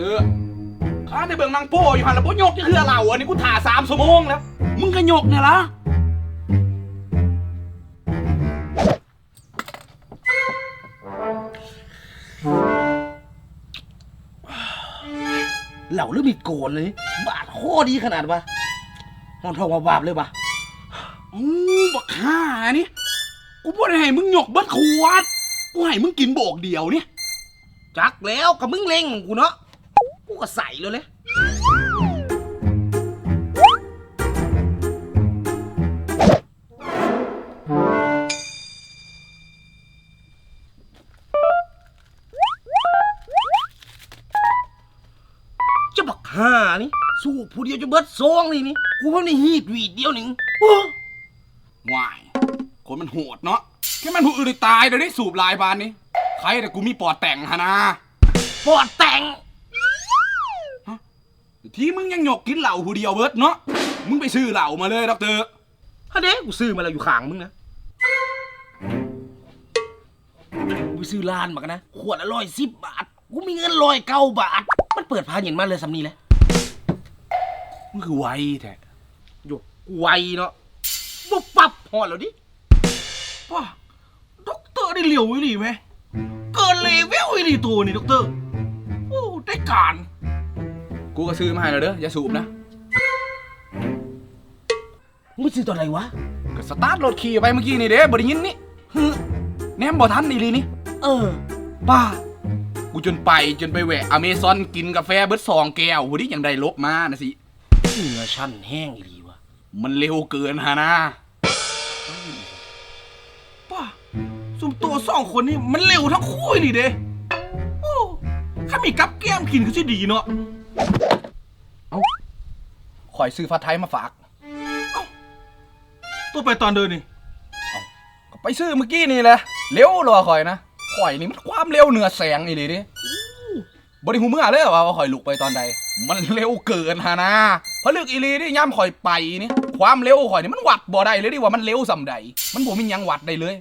เตอข้าได้เบิ่งนางโป้อยู่หันแล้วบ่ยกจะคือเหล่าอันนี้กูถ่าสามชั่วโมงแล้ว มึงก็ยกเนี่ยละเหล่าหรือมีโกนเลย บาดโคตรดีขนาดวะหอนทองวาบาบเลยปะอู้บักห่านี่ กูบ่ได้ให้มึงยกเบิดขวด กูให้มึงกินโบกเดียวเนี่ยจักแล้วกับมึงเล็งกูเนาะ กูก็ใส่เลยเลยจะบักห่านี่ สู้ผู้เดียวจะเบิดซองนี่นี่ กูเพิ่งได้ฮีดวีดเดียวหนึ่งโอ้ว้ายคนมันโหดเนาะแค่มันผู้อื่นได้ตายเดี๋ยวได้สูบลายบานนี้ ใครแต่กูมีปอดแต่งฮะนะ ปอดแต่ง ที่มึงยังยกกินเหล้าผู้เดียวเบิดเนาะ มึงไปซื้อเหล้ามาเลยดอกเตอร์ฮะเด้กูซื้อมาแล้วอยู่ข้างมึงนะ กูไปซื้อร้านมากันนะ ขวดละร้อยสิบบาท กูมีเงินร้อยเก้าบาท มันเปิดพาเห็นมาเลยสำนีแหละมึงคือไวแท้โยกกูไวเนาะปุ๊บปั๊บหอดแล้วดิป่ะด็อกเตอร์ได้เหลียวอีหลีไหม เกินเลเวลอีหลีตัวนี่ด็อกเตอร์ โอ้ ได้การ กูก็ซื้อมาให้แล้วเด้ออย่าสูบนะมึงไปซื้อตอนไหนวะก็สตาร์ทรถขี่ไปเมื่อกี้นี่เด้บ่ได้ยินนี่ฮึแนมบ่ทันนี่ลีนี่เออป้า กูจนไปจนไปแหวะอเมซอนกินกาแฟเบิดสองแก้วหูดิยังได้ลบมานะสิเหนือชั้นแห้งอีหลีวะมันเร็วเกินฮะนะป่ะสุ่มตัวสองคนนี่มันเร็วทั้งคู่อีหลีเด้โอ้ถ้ามีกับแก้มกินก็จะดีเนาะ ขอยซื้อฟัดไทยมาฝากตัวไปตอนเดินนี่ก็ไปซื้อเมื่อกี้นี่แหละเร็วรอข่อยนะข่อยนี่มันความเร็วเหนือแสงอีหลีดิบริหูเมื่อเลยว่าว่าข่อยลุกไปตอนใด มันเร็วเกินฮะนะเพราะเลือกอีหลีนี่ย่ำข่อยไปนี่ความเร็วข่อยนี่มันวัดบ่ได้เลยดิว่ามันเร็วส่ำใด มันบ่มีหยังวัดได้เลย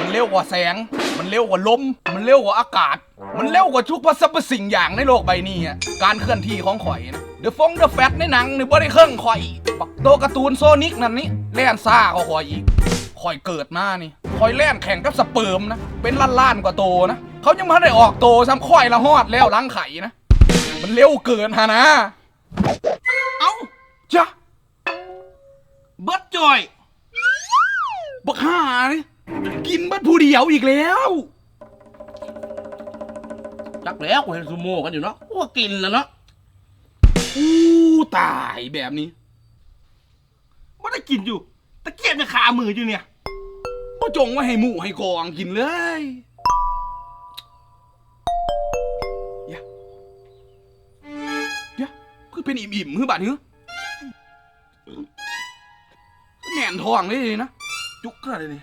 มันเร็วกว่าแสง มันเร็วกว่าลม มันเร็วกว่าอากาศ มันเร็วกว่าทุกสรรพสิ่งอย่างในโลกใบนี้อะการเคลื่อนที่ของข่อยนะ เดอะฟงเดอะแฟตในหนังนี่บ่ได้เครื่องข่อยบักโตการ์ตูนโซนิกนั่นนี่แล่นซ่าก็ข่อยอีกคอยเกิดมานี่คอยแล่นแข่งกับสเปิร์มนะ เป็นล้านล้านกว่าโตนะเขายังไม่ได้ออกโตซ้ำค่อยละหอดแล้วล้างไข่นะ มันเร็วเกินฮะนะ เอ้าจ้ะเบิร์ดจอยบักห่านี่กินบัดผู้เดียวอีกแล้วจักแล้วกูเห็นซูโม่กันอยู่เนาะกูก็กินแล้วเนาะ อู้ตายแบบนี้ว่าได้กินอยู่ ตะเกียบยังขามืออยู่เนี่ยก็จงไว้ให้หมูให้กองกินเลยย่าอย่าคือเป็นอิ่มๆคือบัดนี้แหน่นท้องเลยนะ จุกขนาดนี้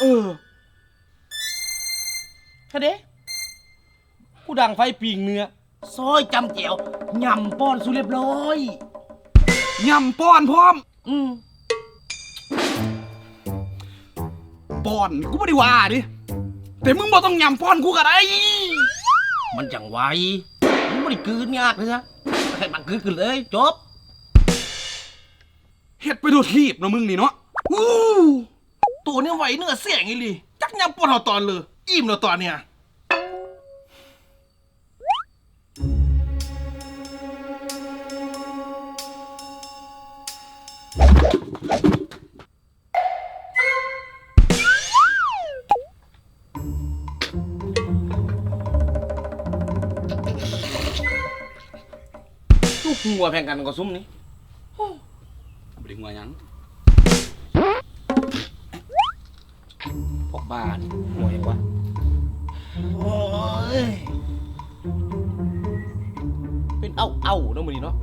เออฮะเด้กูดังไฟปิงเนื้อ ซอยจำเจียวยำป้อนสุเรียบร้อยยำป้อนพร้อม อืมป้อนกูไม่ได้ว่าดิแต่มึงบ่ต้องยำป้อนกูก็ได้มันจังไวมันไม่ได้กลืนยากเลยนะให้มันกลืนกันเลยจบเฮ็ดไปดูทีบเนาะมึงนี่เนาะอู้ตัวเนี่ยไหวเนื้อเสียงอีหลีจักยำปวดเอาตอนเลย อิ่มแล้วตอนเนี่ย หัวแพงกันกับซุ้มนี้บ่ได้หัวหยังพวกบ้านหัวยังวะโอ้ยเป็นเอ้าเอ้าเนาะมือนี้เนาะ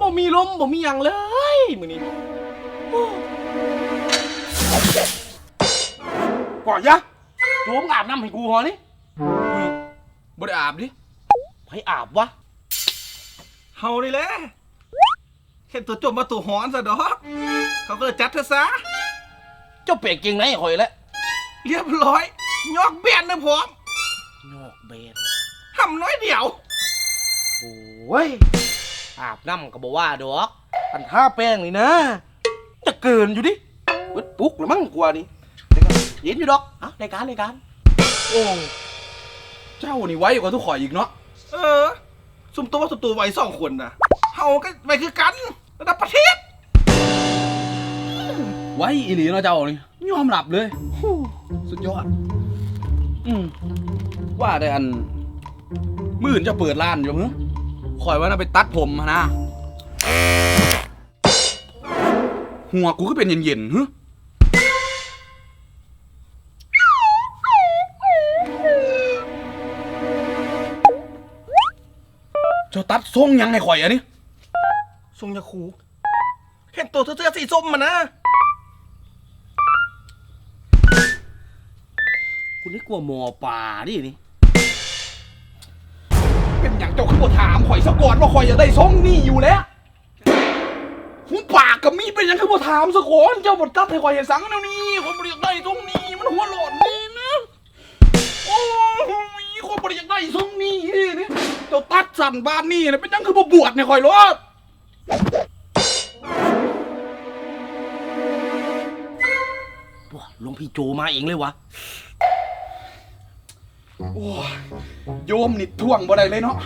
บ่มีลมบ่มีหยังเลยมือนี้โอ้ก่อนยะโจมอาบน้ำให้กูหอนี่บ่ได้อาบดิไผอาบวะ เฮานี่แหละเห็นตัวจมมาตัวหอนซะดอก เขาก็เลยจัดเธอซะ เจ้าเปรกเก่งไหนข่อยแล้วเรียบร้อย ยอกแบนนะพร้อมนอกเบนห่ำน้อยเดียว โอ้โอ้ยอาบน้ำก็บอกว่าดอกอันท่าแป้งนี่นะ จะเกินอยู่ดิเบิดปุ๊กแล้วมั้งกว่านี่เดี๋ยวก่อนเย็นอยู่ดอกอะรายการรายการโอ้เจ้านี่ไว้กว่าทุกข่อยอีกเนาะ เออ สุ่มตัวสุ่มตัวไว้สองคนนะเฮาก็ไปคือกันระดับประเทศ ไว้อีหลีเนาะเจ้านี่ยอมรับเลยฮู้สุดยอด อืมว่าแต่อัน มื่นจะเปิดร้านอยู่มั้งข่อยว่าน่าไปตัดผมหั้นนะ หัวกูก็เป็นเย็นๆฮึ ตัดทรงยังให้ข่อยอะนี่ทรงยาคูเห็นตัวเสื้อสีส้มมานะคุณนี่กลัวหมอป่าดินี่เป็นอย่างเจ้าขึ้นมาถามข่อยซะก่อนว่าข่อยจะได้ทรงนี่อยู่แล้วหูปากกับมีเป็นหยังขึ้นมาถามซะก่อนเจ้าบทตัดให้ข่อยเห็นสังแนวนี้ข่อยบริยากได้ทรงนี้มันหัวหลอนนี่นะโอ้ยข่อยบริยากได้ทรงนี้นี่ เจ้าตัดสั่นบ้านนี่นะเป็นหยังขึ้นมาบวชเนี่ยข่อยรอดว้าหลวงพี่โจมาเองเลยวะ โอ้ยโยมนี่ท่วงบ่ได้เลยเนาะ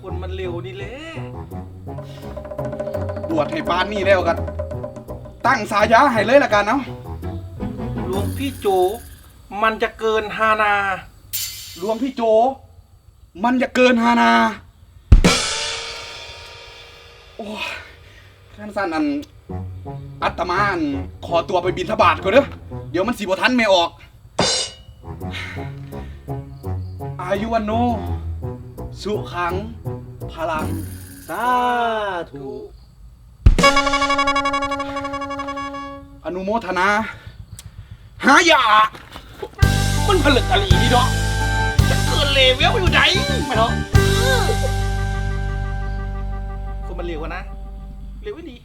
คนมันเร็วนี่แหละบวชให้บ้านนี่แล้วกันตั้งสายาให้เลยละกันเนาะหลวงพี่โจ มันจะเกินฮานา หลวงพี่โจ มันจะเกินฮานา โอ้ท่านสั้นอัน อัตมาอันขอตัวไปบินทบาทก่อนเด้อ เดี๋ยวมันสีบทันไม่ออก อายุวันโน สุขัง พลัง สาธุอนุโมทนา หายา มันผลึกอะไรนี่เนาะ เลเวลอยู่ไหนไม่เนาะคนมันเร็วอะนะ เร็วไม่ดี